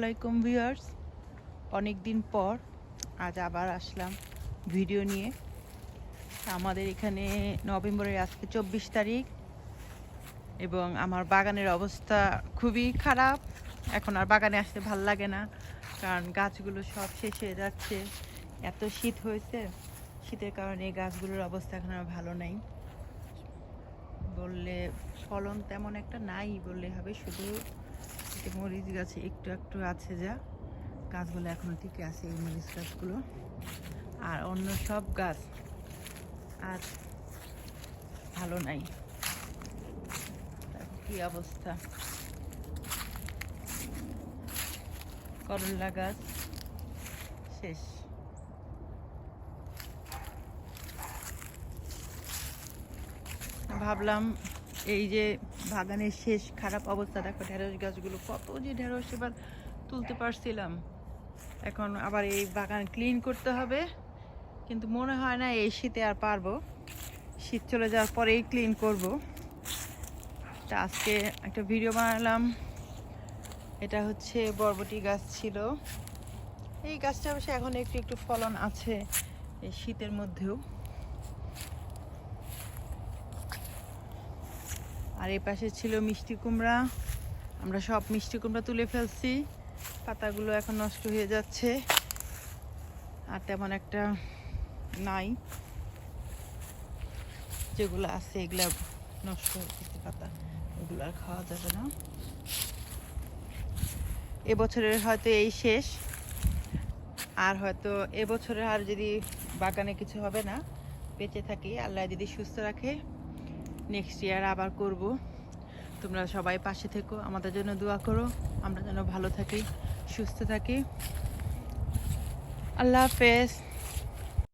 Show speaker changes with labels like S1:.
S1: আসসালামাইকুম ভিউয়ার্স। অনেক দিন পর আজ আবার আসলাম ভিডিও নিয়ে। আমাদের এখানে নভেম্বরের আজকে চব্বিশ তারিখ এবং আমার বাগানের অবস্থা খুবই খারাপ। এখন আর বাগানে আসতে ভালো লাগে না, কারণ গাছগুলো সব শেষ হয়ে যাচ্ছে। এত শীত হয়েছে, শীতের কারণে গাছগুলোর অবস্থা এখন আর ভালো নাই। বললে ফলন তেমন একটা নাই বললে হবে, শুধু মরিচ গাছে একটু একটু আছে যা। গাছগুলো এখনও টিকে আছে এই মরিচ গাছগুলো। আর অন্য সব গাছ আর ভালো নাই। কি অবস্থা? করল্লা গাছ, শেষ। ভাবলাম এই যে বাগানের শেষ খারাপ অবস্থা, দেখো ঢেঁড়স গাছগুলো, কত যে ঢেঁড়স এবার তুলতে পারছিলাম। এখন আবার এই বাগান ক্লিন করতে হবে। কিন্তু মনে হয় না এই শীতে আর পারব। শীত চলে যাওয়ার পরেই ক্লিন করব। তা আজকে একটা ভিডিও বানালাম। এটা হচ্ছে বরবটি গাছ ছিল। এই গাছটা অবশ্য এখন একটু একটু ফলন আছে এই শীতের মধ্যেও। আর এই পাশে ছিল মিষ্টি কুমড়া। আমরা সব মিষ্টি কুমড়া তুলে ফেলছি। পাতাগুলো এখন নষ্ট হয়ে যাচ্ছে। আর তেমন একটা নাই। যেগুলো আছে, এগুলো নষ্ট হয়ে পাতা। ওগুলো আর খাওয়া যাবে না। এবছরের হয়তো এই শেষ। আর হয়তো এবছরের আর যদি বাগানে কিছু হবে না, বেঁচে থাকি। আল্লাহ যদি সুস্থ রাখে। নেক্সট ইয়ার আবার করব। তোমরা সবাই পাশে থেকো, আমাদের জন্য দোয়া করো। আমরা যেন ভালো থাকি, সুস্থ থাকি। আল্লাহ হাফেজ।